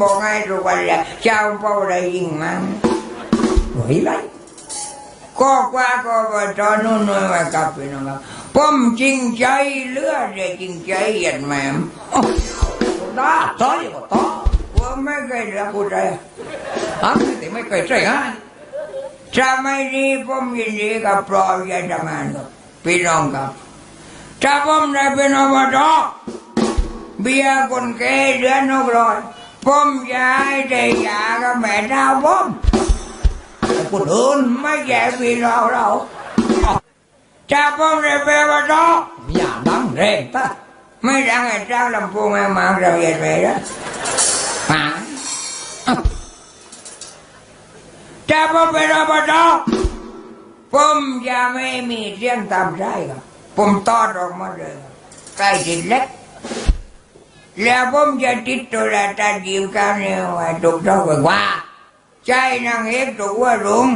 บอกไงทุกวันเลยเจ้าเป้าได้ยิงมันเฮ้ยไรก็กว่าก็ว่าตอนนู้นหน่อยว่ากับพี่น้องครับผมจริงใจเลือได้จริงใจเหยียดแม่มโอ้ตาต้อยก็ต้อว่าไม่เคยรักผู้ใดอะแต่ไม่เคยใช่ฮะจะไม่ดีผมยินดีกับปลอยยาทำงานครับพี่น้องครับถ้าผมได้เป็นอบตเบียร์คนแก่เดือนนกร้อย ผมยายได้ยากับแม่ดาวผมแต่คนอื่นไม่แย่พี่เราเราจะผมได้เป็นว่าดอกอย่าดังแรงตาไแล้วผมจะไม่มีเสียงตามใจครับผมตอดออกมาเลยครับใกล้จิตเล็กแล้วผมจะติดตัวละตาดิวกันเนี่ยว่าถูกต้องกว่าใจนางเอกถูกว่ารุง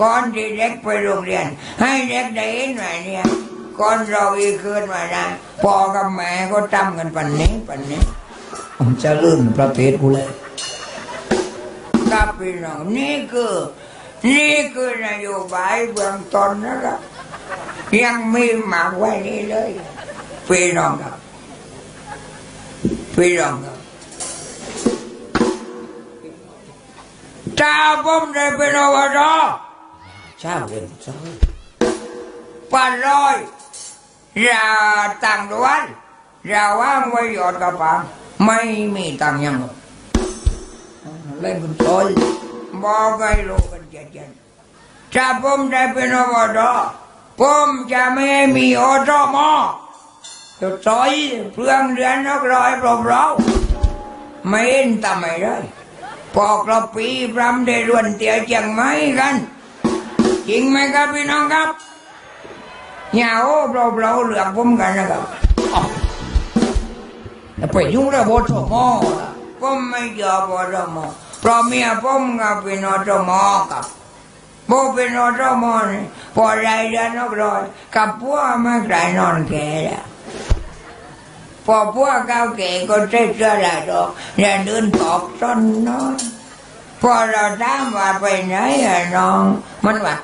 ก่อนที่เด็กไปโรงเรียน ให้เด็กได้เห็นว่าเนี่ยก่อนเราอีกคืนมาได้พ่อกับแม่ก็ทำกันปันนี้ปันนี้ผมจะลื่นประเภทกูเลยครับพี่น้องนี่คือนี่คือนโยบายเบื้องต้นนะครับยังไมีหมากไว้นี่เลยพี่น้องครับ พี่น้องครับถ้าผมได้เป็นอบตชาเวนชาปันร้อยอย่าตังด้วนอย่าว่างไว้หย จะลอยเจ็ดๆถ้าผมได้เป็นอบตผมจะจอยเพื่องเดือนนักรอยปลอมเราไม่เห็นทำไมได้พอกเราปีพรำได้รวนเตียเจียงไหมกัน จริงไหมครับพี่น้องครับอย่าโอ้เราเราเหลือกผมกันนะครับแต่ไปยุ่งเรื่องบทมอผมไม่เจอบทมอเพราะเมียผมกับเป็นอทมอครับโบเป็นอทมอนี่พอไรเดือนนกรอยกับพวกไม่ไกลนอนแก่แล้ว พอพวกเก้าเก๋ก็ใช้เสื้อลายดอกอย่าเดินตอบต้นน้อยพอเราถามว่าไปไหนอะน้องมันว่า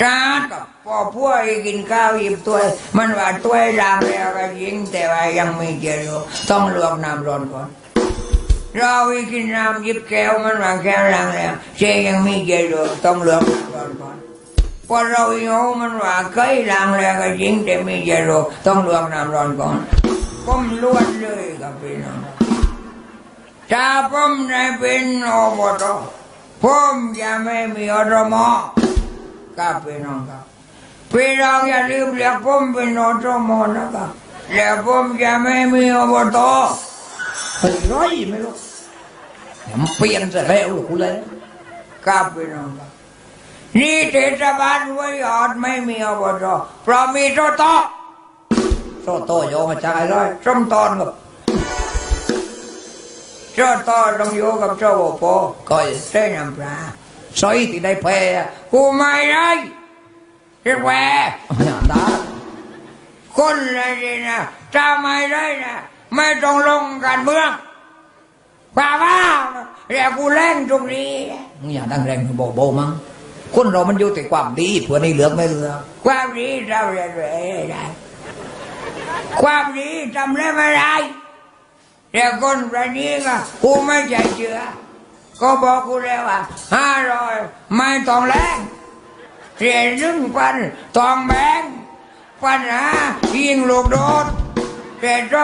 ชาตพองครับจ้าผมเป็นอปตผมจะไม่มีอตมสวยเพอตมนี่จ้าครับชาติกับพอพวกกินข้าวหยิบถ้วย มันว่าถ้วยล้างแล้วก็ยิงแต่ว่ายังไม่เจออยู่ต้องลวกน้ำร้อนก่อนเราไปกินน้ำหยิบแก้วมันว่าแก้วล้างแล้วเจยังไม่เจออยู่ต้องลวกน้ำร้อนก่อนพอเราโยมันว่าเคยล้างแล้วก็ยิงแต่ไม่เจออยู่ต้องลวกน้ำร้อนก่อนผมล้วนเลยกับพี่น้องถ้าผมได้เป็นอบตผมจะไม่มีอรมอ ครับพี่น้องครับพี่น้องอย่าลืมเรียกผมเป็นอตมนะครับแล้วผมจะไม่มีอบตเฮ้ยร้อยไม่รู้ยวมันเปลี่ยนซะแล้วลูกกูเลยครับพี่น้องครับนี่เทศบาลไว้ยอดไม่มีอบตเพราะมีโตโตโตโตโยมาจากอะไรส้มตอนกับโตโตต้องโยกับโตโบโปก็เส้นน้ำปลา ซอยที่ได้แพ้กูไม่ได้เรียกแหวอย่างนั้นคนเลยนี่นะถ้าไม่ได้นะไม่ต้องลงการเมืองป่าว่าเรียกกูเล่นตรงนี้อย่าดังแรงโบโบมั้งคนเรามันอยู่แต่ความดีเพื่อในเหลือกไม่เหลือกความดีทำอะไรได้ความดีทำอะไรไม่ได้แต่คนแบบนี้ก็กูไม่ใจเชื่อ ก็บอกกูแล้วว่าห้าร้อยไม่ต้องแรงเรียนรึ่งปันต้องแบงปัญหายิงลูกโดดแต่จ้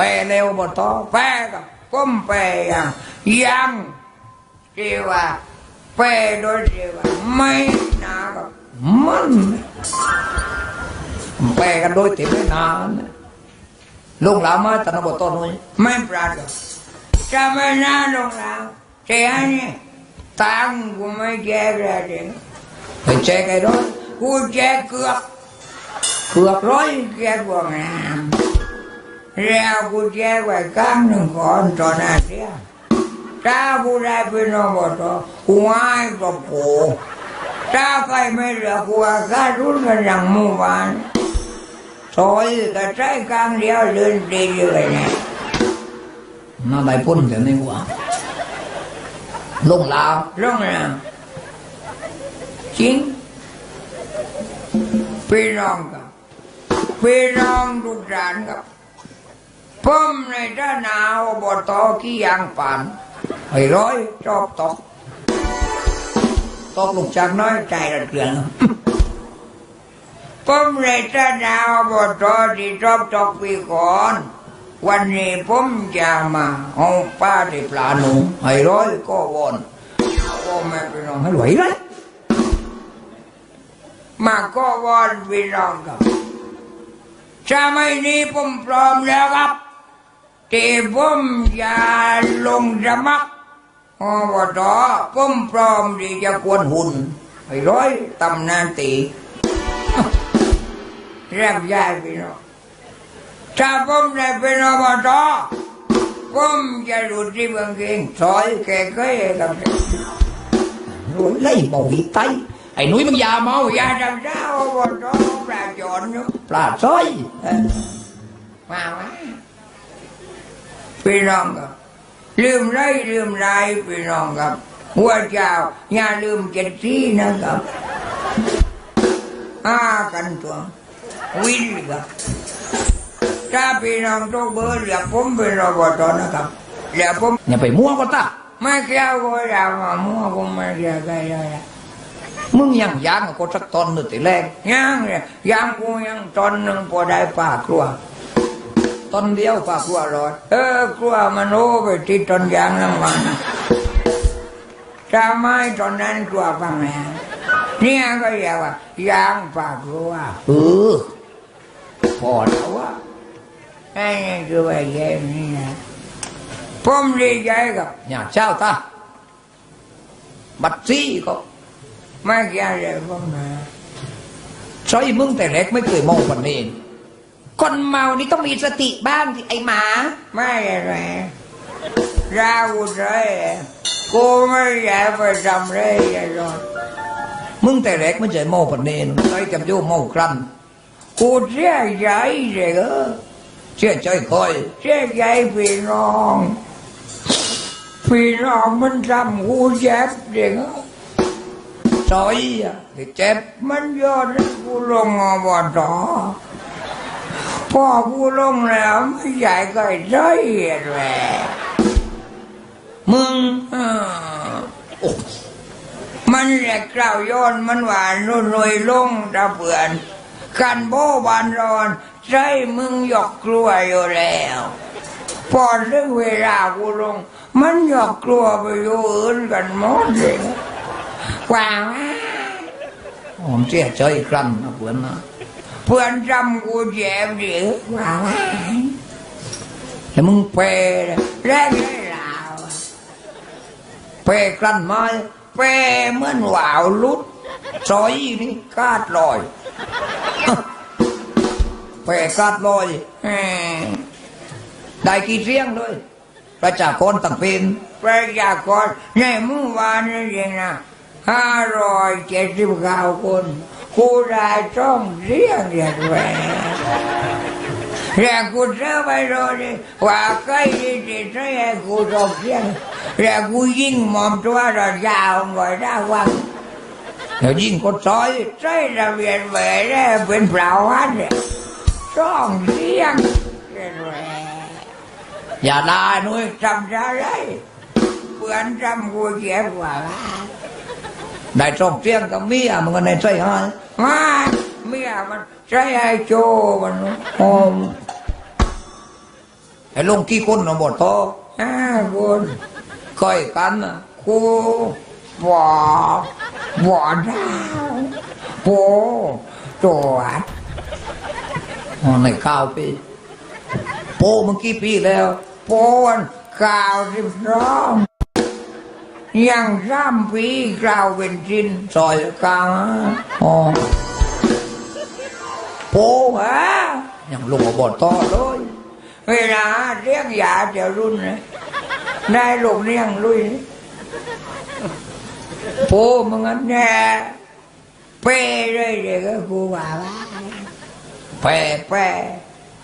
ไปเร็วบต่อไปกับผมไปอย่างยังที่ว่าไปโดยที่ว่าไม่นมันแปกันโดยเต็มไม่นานลงหลานมาตนบต้นนู้ไม่ปราดจะไม่น่าลงหลาเจ้าเนี่ยตังกูไม่แจกเลยเด็กไปแจกไอ้ร้อยกูแจกเกือบเกือบร้อยแจกกว่าไง แล้วกูแจกไว้กลางหนึ่งก่อนตอนนั้นเดียวถ้ากูได้เป็นอบตกูให้กับกูถ้าใครไม่เหลือกูอาการรุนกันอย่างเมื่อวานซอยก็ใช้กลางเดียวเดินดีเลยเนี่ยน่าได้พ้นแต่นี่วะลงลาวลงลาวจริงพี่น้องครับพี่น้องทุกท่านครั บผมในท่านาอบตขี้ยางป่านไอ้ร้อยชอบตกตกลูกจากน้อยใจระเกลือนผมเลยจะดาวบทอที่ชอบตกปีก่อน วันนี้ผมจะมาเอาป้าที่ปลาหนูไอ้ร้อยก็วอนก็ไม่ไปน้องให้ไหวเลยมาก็วอนพี่น้องครับจะไม่นี้ผมพร้อมแล้วครับ ที่ผมจะลงสมัครอบตผมพร้อมที่จะกวนหุ่นไอ้ร้อยตำนานตีเรียกยายพี่น้องถ้าผมได้เป็นอบตผ พี่น้องครับลืมไรลืมไรพี่น้องครับหัวเจ้าอย่าลืมเจ็ดสีนะครับอากันตัววินครับถ้าพี่น้องต้องเบอร์เรียกผมเป็นรบตนะครับเรียกผมอย่าไปมั่วก็ตาไม่เกี่ยวก็อย่ามามั่วผมไม่เกี่ยวกันเลยมึงยังยังก็สักตอนหนึ่งทีแรกยังเลยยังกูยังตอนหนึ่งพอได้ปากครัว ตอนเดียวฝากครัวรอด เออกลัวมันโอ้ไปที่ต้นยางนั่งมันถ้าไม่ตอนนั้นกลัวฟังแม่เนี่ยก็เรียกว่ายางฝากครัวเออพอแล้วว่าไอ้นี่คือว่าแย่นี่นะผมดีใจกับเนี่ยเช้าตาบัตรซี่ก็ไม่เกี่ยวเลยผมนะใช่มึงแต่เล็กไม่เคยมองคนนี้ คนเมานี่ต้องมีสติบ้างสิไอหมา ไม่อะไรราวุธเลยกูไม่อยากไปทำเลยไอ้รอดมึงแต่เล็กไม่ใช่เมาปนเนนไอ้จำโยเมาครันกูเสียใจเลยเออเชื่อใจคอยเสียใจพี่น้องพี่น้องมันทำกูเจ็บเด็กซอยอะเจ็บมันยอดกูลงอบต พอกูลงแล้วไม่ใหญ่ก็ใจแหละมึงอ่าโอ้มันแหลกกล่าวย้อนมันหวานนุ่นนวยลงตะเปื่อนกันโบบานรอนใจมึงหยอกกลัวอยู่แล้วพอถึงเวลากูลง มันหยอกกลัวไปอยู่อื่นกันหมดเลยกว่างผมเชื่อใจครันนะเพื่อนนะ เพื่อนจำกูเจ็บดิกว่าแล้วมึงเปแรกได้ลาวเปครันไมาเปเหมือนหวาวลุดซอยนี่กาดลอยเปกาดลอยได้กี่เสียงเลยประชากรต่างเป็นประชากรในเมื่อวานนี่เองนะห้าร้อยเจ็ดสิบเก้าคน กูได้ช่องเสียงเรียกแหวนแล้วกูเจอไปโรนี่ว่าใครที่จะใช้ให้กูตกเสียงแล้วกูยิงหมอมตัวเรายา วหน่อยได้ว่าเดี๋ยวยิ่งก็ซอยใช้ระเบียนแหวนได้เป็นเปล่าวัดเนี่ยช่องเสียงเรียกแหวนอย่าด่าหนุ่ยจำได้เลยเพื่อนจำกูเจ็บกว่าได้สองเสียงกับเมียมันก็ในใจหายมาเมียมันใช้ไอ้โจมันโอมไอ้ลงกี่คนนะบทโตห้าคนค่อยกันนะกูบอกบอกดาวโป้ตัวดอ๋อในข้าวปีโปมึงกี่ปีแล้ว โปนกาวสิบสอง ยังซ้ำปีกล่าวเป็นจินซอยกลางอ๋อโปฮะยังลงมาบอดต่อเลย เวลาเรียงยาเดี๋ยวรุ่นนะได้ลูกเลี้ยงลุยโปมึงอันแน่เป้เลยเด็กกูว่าว่าแป้แป้